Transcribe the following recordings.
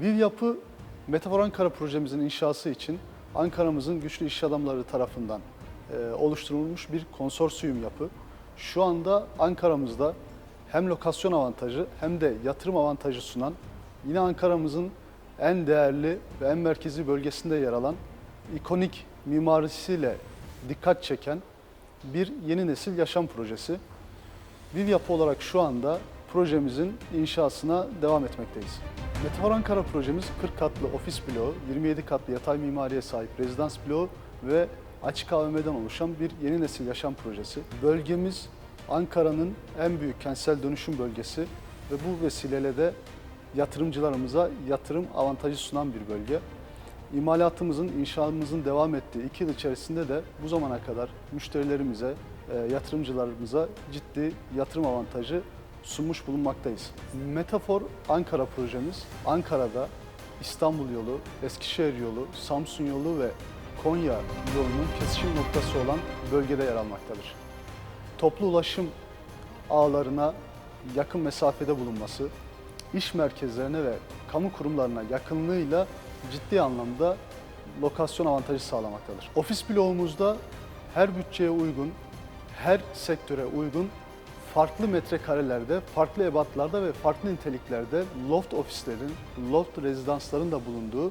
Viv Yapı Metafor Ankara projemizin inşası için Ankara'mızın güçlü iş adamları tarafından e, oluşturulmuş bir konsorsiyum yapı. Şu anda Ankara'mızda hem lokasyon avantajı hem de yatırım avantajı sunan yine Ankara'mızın en değerli ve en merkezi bölgesinde yer alan ikonik mimarisiyle dikkat çeken bir yeni nesil yaşam projesi. Viv Yapı olarak şu anda projemizin inşasına devam etmekteyiz. Metafor Ankara projemiz 40 katlı ofis bloğu, 27 katlı yatay mimariye sahip rezidans bloğu ve açık AVM'den oluşan bir yeni nesil yaşam projesi. Bölgemiz Ankara'nın en büyük kentsel dönüşüm bölgesi ve bu vesileyle de yatırımcılarımıza yatırım avantajı sunan bir bölge. İmalatımızın, inşaatımızın devam ettiği iki yıl içerisinde de bu zamana kadar müşterilerimize, e, yatırımcılarımıza ciddi yatırım avantajı sunmuş bulunmaktayız. Metafor Ankara projemiz Ankara'da İstanbul yolu, Eskişehir yolu, Samsun yolu ve Konya yolunun kesişim noktası olan bölgede yer almaktadır. Toplu ulaşım ağlarına yakın mesafede bulunması, iş merkezlerine ve kamu kurumlarına yakınlığıyla ciddi anlamda lokasyon avantajı sağlamaktadır. Ofis bloğumuzda her bütçeye uygun, her sektöre uygun farklı metrekarelerde, farklı ebatlarda ve farklı niteliklerde loft ofislerin, loft rezidansların da bulunduğu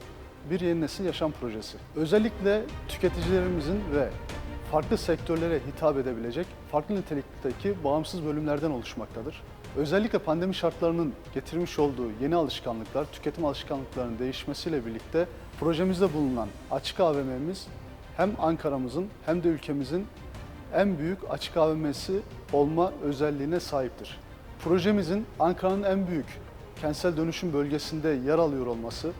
bir yeni nesil yaşam projesi. Özellikle tüketicilerimizin ve farklı sektörlere hitap edebilecek farklı nitelikteki bağımsız bölümlerden oluşmaktadır. Özellikle pandemi şartlarının getirmiş olduğu yeni alışkanlıklar, tüketim alışkanlıklarının değişmesiyle birlikte projemizde bulunan açık AVM'miz hem Ankara'mızın hem de ülkemizin en büyük açık AVM'si olma özelliğine sahiptir. Projemizin Ankara'nın en büyük kentsel dönüşüm bölgesinde yer alıyor olması,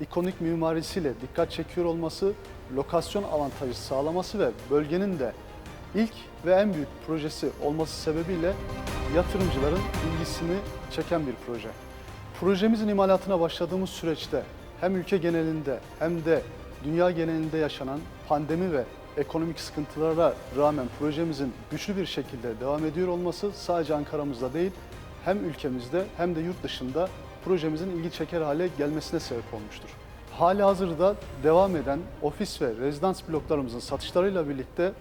ikonik mimarisiyle dikkat çekiyor olması, lokasyon avantajı sağlaması ve bölgenin de ilk ve en büyük projesi olması sebebiyle yatırımcıların ilgisini çeken bir proje. Projemizin imalatına başladığımız süreçte hem ülke genelinde hem de dünya genelinde yaşanan pandemi ve ekonomik sıkıntılara rağmen projemizin güçlü bir şekilde devam ediyor olması sadece Ankara'mızda değil hem ülkemizde hem de yurt dışında projemizin ilgi çeker hale gelmesine sebep olmuştur. Hali hazırda devam eden ofis ve rezidans bloklarımızın satışlarıyla birlikte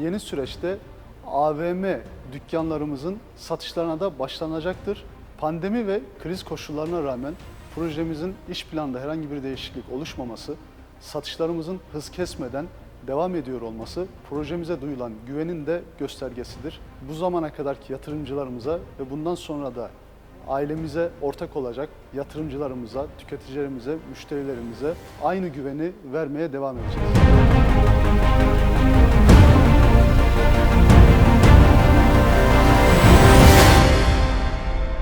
yeni süreçte AVM dükkanlarımızın satışlarına da başlanacaktır. Pandemi ve kriz koşullarına rağmen projemizin iş planında herhangi bir değişiklik oluşmaması, satışlarımızın hız kesmeden devam ediyor olması projemize duyulan güvenin de göstergesidir. Bu zamana kadarki yatırımcılarımıza ve bundan sonra da ailemize ortak olacak yatırımcılarımıza, tüketicilerimize, müşterilerimize aynı güveni vermeye devam edeceğiz.